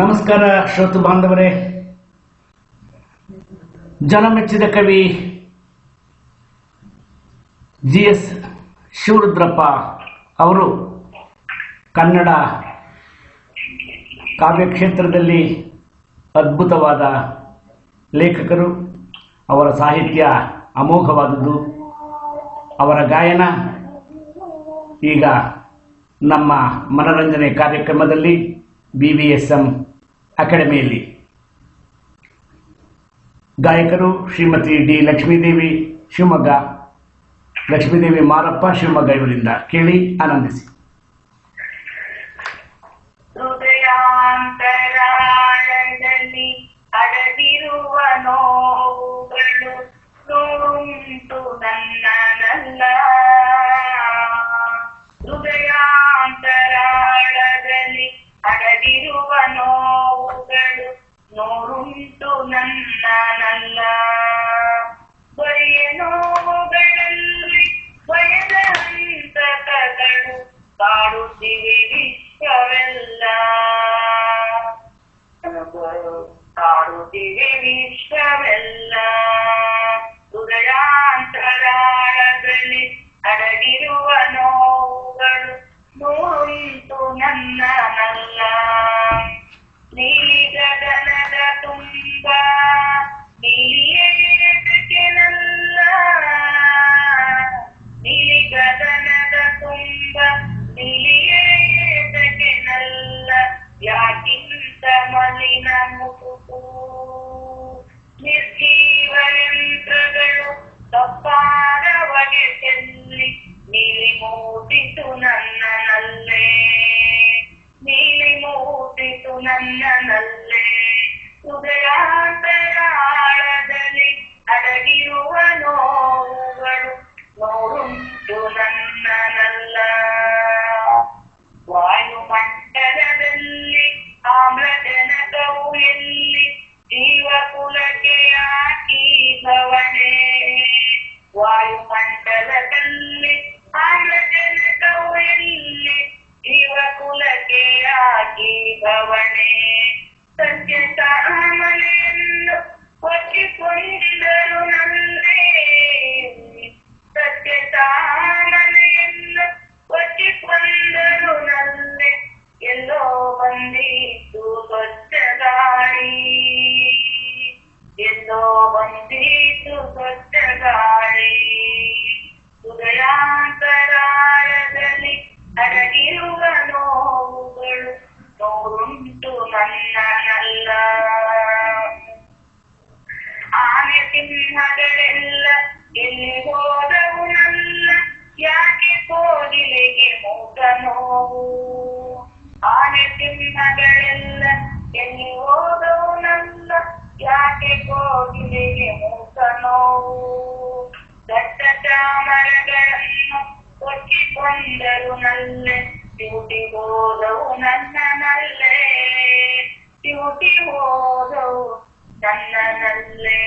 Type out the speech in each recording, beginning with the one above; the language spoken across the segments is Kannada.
ನಮಸ್ಕಾರ ಶ್ರೋತೃ ಬಾಂಧವರೇ ಜನಮೆಚ್ಚಿದ ಕವಿ ಜಿ ಎಸ್ ಶಿವರುದ್ರಪ್ಪ ಅವರು ಕನ್ನಡ ಕಾವ್ಯಕ್ಷೇತ್ರದಲ್ಲಿ ಅದ್ಭುತವಾದ ಲೇಖಕರು ಅವರ ಸಾಹಿತ್ಯ ಅಮೋಘವಾದದ್ದು ಅವರ ಗಾಯನ ಈಗ ನಮ್ಮ ಮನರಂಜನೆ ಕಾರ್ಯಕ್ರಮದಲ್ಲಿ ಬಿ ವಿ ಎಸ್ ಎಂ ಅಕಾಡೆಮಿಯಲ್ಲಿ ಗಾಯಕರು ಶ್ರೀಮತಿ ಡಿ ಲಕ್ಷ್ಮೀದೇವಿ ಶಿವಮೊಗ್ಗ ಲಕ್ಷ್ಮೀದೇವಿ ಮಾರಪ್ಪ ಶಿವಮೊಗ್ಗ ಇವರಿಂದ ಕೇಳಿ ಆನಂದಿಸಿ ಹೃದಯಾಂತರಾಳದಲ್ಲಿ ನನ್ನನಲ್ಲ ಬರಿಯ ನೋವುಗಳಲ್ಲಿ ಭಯದ ಹಂತಕಗಳು ಕಾಡುತ್ತಿವೆ ವಿಶ್ವವೆಲ್ಲ ಕಾಡುತ್ತಿವೆ ವಿಶ್ವವೆಲ್ಲ ಹೃದಯಾಂತರಾಳದಲ್ಲಿ ಅಡಗಿರುವ ನೋವುಗಳು ನೋಯಿತು ನನ್ನನಲ್ಲ നീലഗലക തുമ്പ നിലിയേഴകനല്ല നിലിഗലക തുമ്പ നിലിയേഴകനല്ല യാകിന്ത മലിന ಮುಟುಕು ನಿರ್ಜೀವ ಯಂತ್ರಗಳು ತಪ್ಪಾದ ಬಗೆ ಮೂಡಿತು ನನ್ನನಲ್ಲೇ ಹೃದಯಾಂತರಾಳದಲ್ಲಿ ಅಡಗಿರುವ ನೋವುಗಳು ಉದಯಾಂತರಾಳದಲ್ಲಿ ಅಡಗಿರುವ ನೋವುಗಳು ನೋವುಂಟು ನನ್ನನಲ್ಲ ಆನೆ ಸಿಂಹಗಳೆಲ್ಲ ಎಲ್ಲಿ ಹೋದವು ನನ್ನ ಯಾಕೆ ಕೋಗಿಲೆಗೆ ಮೂತ ನೋವು ಆನೆ ಸಿಂಹಗಳೆಲ್ಲ ಎಲ್ಲಿ ಹೋದವು ya que cocinemos ಮೂಸನೋ ದಟ್ಟ ಮರಗಳನ್ನು ಕೊಚ್ಚಿಕೊಂಡರು ನಲ್ಲೆ ಡ್ಯೂಟಿ ಹೋದವು ನನ್ನ ನಲ್ಲೆ ಡ್ಯೂಟಿ ಹೋದವು ನನ್ನ ನಲ್ಲೆ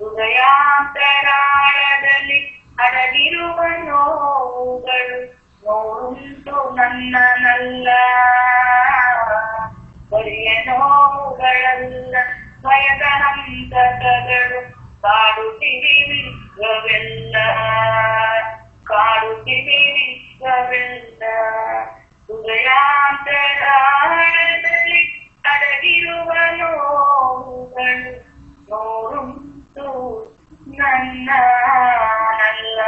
ಹೃದಯಾಂತರಾಳದಲ್ಲಿ ಅಡಗಿರುವ ನೋವುಗಳು ನೋವುಂಟು ನನ್ನ ನಲ್ಲ ಮಗಳಲ್ಲ ಭಯದ ಹಂತಕಗಳು ಕಾಡುತ್ತಿದ್ದೀವಿ ಗವೆಲ್ಲ ಕಾಡುತ್ತಿದ್ದೀವಿ ಗವೆಲ್ಲ ಹೃದಯಾಂತರಾಳದಲ್ಲಿ ಅಡಗಿರುವ ನೋವುಗಳು ನೋಡುಂಟು ನನ್ನ ನಲ್ಲ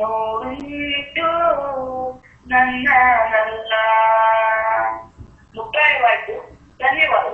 ನೋಡುಂಟು ನನ್ನ ನಲ್ಲ ಮುಕ್ತಾಯವಾಯ್ತು не было.